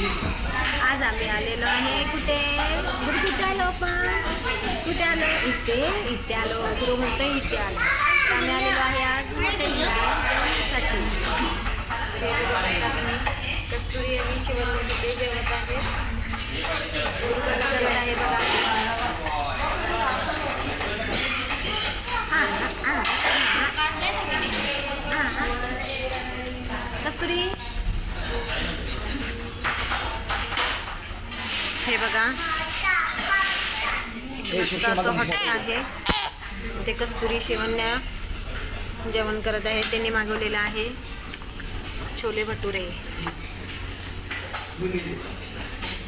आज आम्ही आलेलो आहे कुठे? कुठे आलो आपण? कुठे आलो? इथे इथे आलो. गुरु म्हणतो इथे आलो. आम्ही आलेलो आहे आज हॉटेलमध्ये जेवणासाठी. कस्तुरी आणि शिवण्य तिथे जेवत आहे. गुरु कसं करत आहे बघा. कस्तुरी? बघा. मस्त असं हॉटेल आहे. ते कस्तुरी शिवण्या जेवण करत आहे त्यांनी मागवलेलं आहे. छोले भटुरे.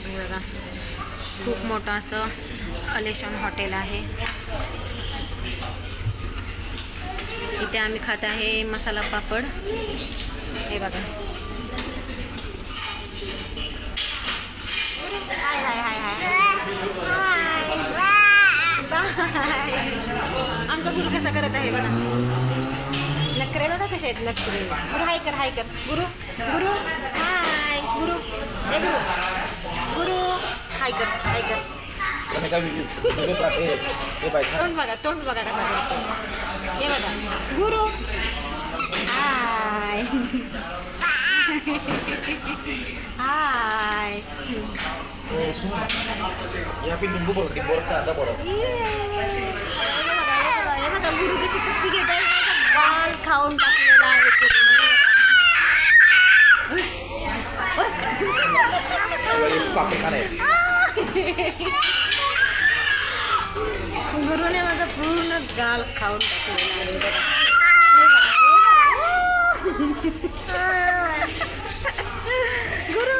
बघा. खूप मोठं असं अलेशान हॉटेल आहे. इथे आम्ही खात आहे मसाला पापड. हे बघा हाय हाय हाय हाय हाय आमचा गुरु कसा करत आहे बघा. नखरे बघा कसे आहेत नखरे. गुरु हाय कर हाय कर. गुरु गुरु हाय. गुरु गुरु. गुरु हाय कर हाय कर. तोंड बघा तोंड बघा कसा करतो हे बघा. गुरु हाय या पी लिंबू बोलते बोलता आता बोलत हे बघा गुरु कशी कुप्पी घेत आहे गाल खाऊन टाकलेला आहे पूर्ण. पापड खाणे गुरुने माझा पूर्ण गाल खाऊन टाकलेला आहे बघा. गुरु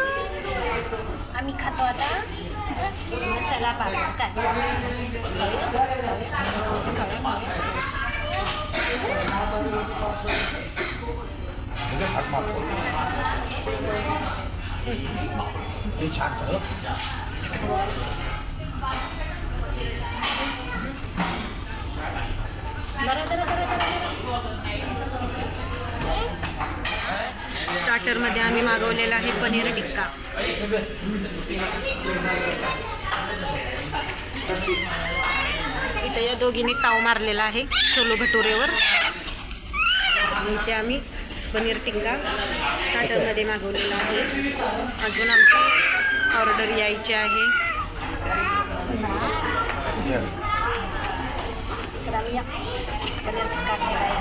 आम्ही खातो आता मसाला पापड काय म्हणजे हात मारतो हे छान छान बरं स्टार्टरमध्ये आम्ही मागवलेला आहे पनीर टिक्का. इथं या दोघींनी ताव मारलेला आहे छोलो भटुरेवर. आणि इथे आम्ही पनीर टिक्का स्टार्टरमध्ये मागवलेला आहे. अजून आमची ऑर्डर यायची आहे. तर आम्ही पनीर टिक्का खायला आहे.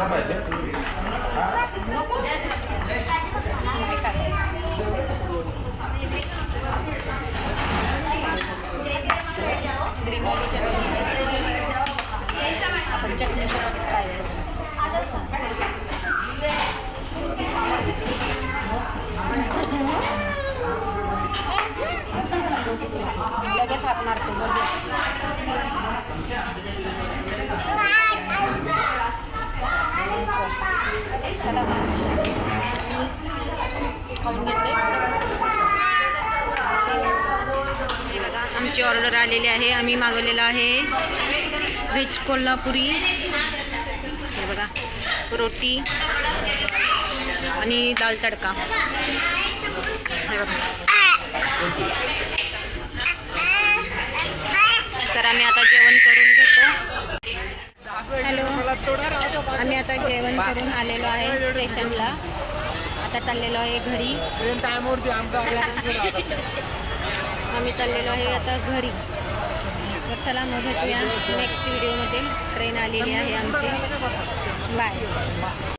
तुला पाहिजे? चटणी आपण चटणीसोबत लगेच हात मारतो लगेच चला. खाऊन घेते आमची ऑर्डर आलेली आहे. आम्ही मागवलेलं आहे व्हेज कोल्हापुरी. हे बघा रोटी आणि दाल तडका. हे बघा तर आम्ही आता जेवण करून घेतो हॅलो आम्ही आता जेवण करून आलेलो आहे स्टेशनला. आता चाललेलो आहे घरी. आम्ही चाललेलो आहे आता घरी. तर चला मग भेटूया नेक्स्ट व्हिडिओमध्ये ट्रेन आलेली आहे आमची. बाय